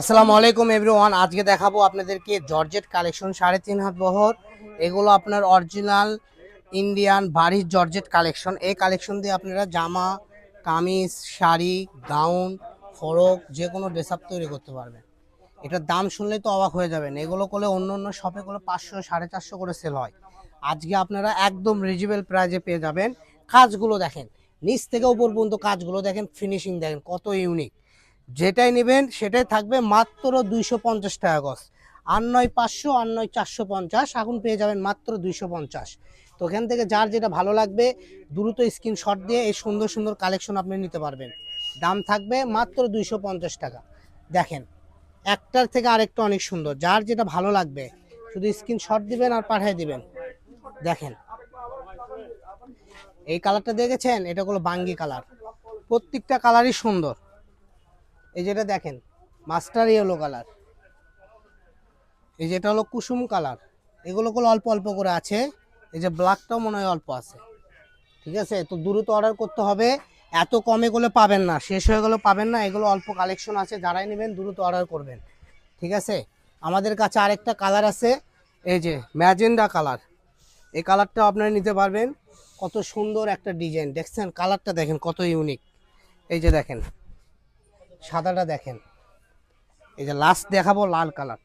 আসসালামু আলাইকুম এভরিওয়ান। আজকে দেখাবো আপনাদেরকে জর্জেট কালেকশন সাড়ে তিন হাত বহর। এগুলো আপনার অরিজিনাল ইন্ডিয়ান বাড়ির জর্জেট কালেকশন। এই কালেকশন দিয়ে আপনারা জামা, কামিজ, শাড়ি, গাউন, ফরক যে কোনো ড্রেস আপ তৈরি করতে পারবেন। এটার দাম শুনলে তো অবাক হয়ে যাবেন। এগুলো করলে অন্য অন্য শপে করলে পাঁচশো, সাড়ে চারশো করে সেল হয়। আজকে আপনারা একদম রিজনেবল প্রাইজে পেয়ে যাবেন। কাজগুলো দেখেন, নিচ থেকে উপর পর্যন্ত কাজগুলো দেখেন ফিনিশিং দেখেন, কত ইউনিক যেটাই নেবেন, সেটাই থাকবে মাত্র দুইশো পঞ্চাশ টাকা গজ। আর নয় পাঁচশো, আর নয় চারশো পঞ্চাশ এখন পেয়ে যাবেন মাত্র দুইশো পঞ্চাশ। তো এখান থেকে যার যেটা ভালো লাগবে, দ্রুত স্ক্রিনশট দিয়ে এই সুন্দর সুন্দর কালেকশন আপনি নিতে পারবেন। দাম থাকবে মাত্র দুইশো পঞ্চাশ টাকা। দেখেন, একটার থেকে আরেকটা অনেক সুন্দর। যার যেটা ভালো লাগবে, শুধু স্ক্রিনশট দিবেন আর পাঠিয়ে দিবেন। দেখেন, এই কালারটা দেখেছেন? এটা হলো বাঙ্গি কালার প্রত্যেকটা কালারই সুন্দর। এই যেটা দেখেন, মাস্টার ইয়েলো কালার এই যেটা হলো কুসুম কালার এগুলো গুলো অল্প অল্প করে আছে। এই যে ব্ল্যাকটাও মনে হয় অল্প আছে। ঠিক আছে? তো দ্রুত অর্ডার করতে হবে। এত কমে গুলো পাবেন না। শেষ হয়ে গেলে পাবেন না। এগুলো অল্প কালেকশন আছে। যারাই নেবেন, দ্রুত অর্ডার করবেন। ঠিক আছে? আমাদের কাছে আরেকটা কালার আছে। এই যে ম্যাজেন্ডা কালার এই কালারটা আপনারা নিতে পারবেন। কত সুন্দর একটা ডিজাইন দেখছেন? কালারটা দেখেন, কত ইউনিক এই যে দেখেন। সাদাটা দেখেন। এই যে লাস্ট দেখাবো লাল কালার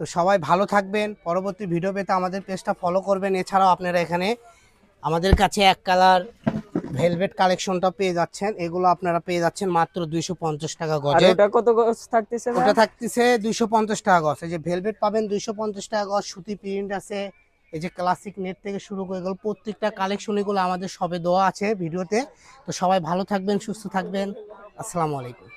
তো সবাই ভালো থাকবেন। পরবর্তী ভিডিও পেতে আমাদের পেজটা ফলো করবেন। এছাড়াও আপনারা এখানে আমাদের কাছে এক কালার ভেলভেট কালেকশনটা পেয়ে যাচ্ছেন। এগুলো আপনারা পেয়ে যাচ্ছেন মাত্র দুইশো পঞ্চাশ টাকা আর গজে ওটা কত গজ থাকতেছে ওটা থাকতেছে দুইশো পঞ্চাশ টাকা গজ। এই যে ভেলভেট পাবেন দুইশো পঞ্চাশ টাকা গজ। সুতি প্রিন্ট আছে। এই যে ক্লাসিক নেট থেকে শুরু করে গেল প্রত্যেকটা কালেকশন এগুলো আমাদের সবে দেওয়া আছে ভিডিওতে তো সবাই ভালো থাকবেন সুস্থ থাকবেন। আসসালামু আলাইকুম।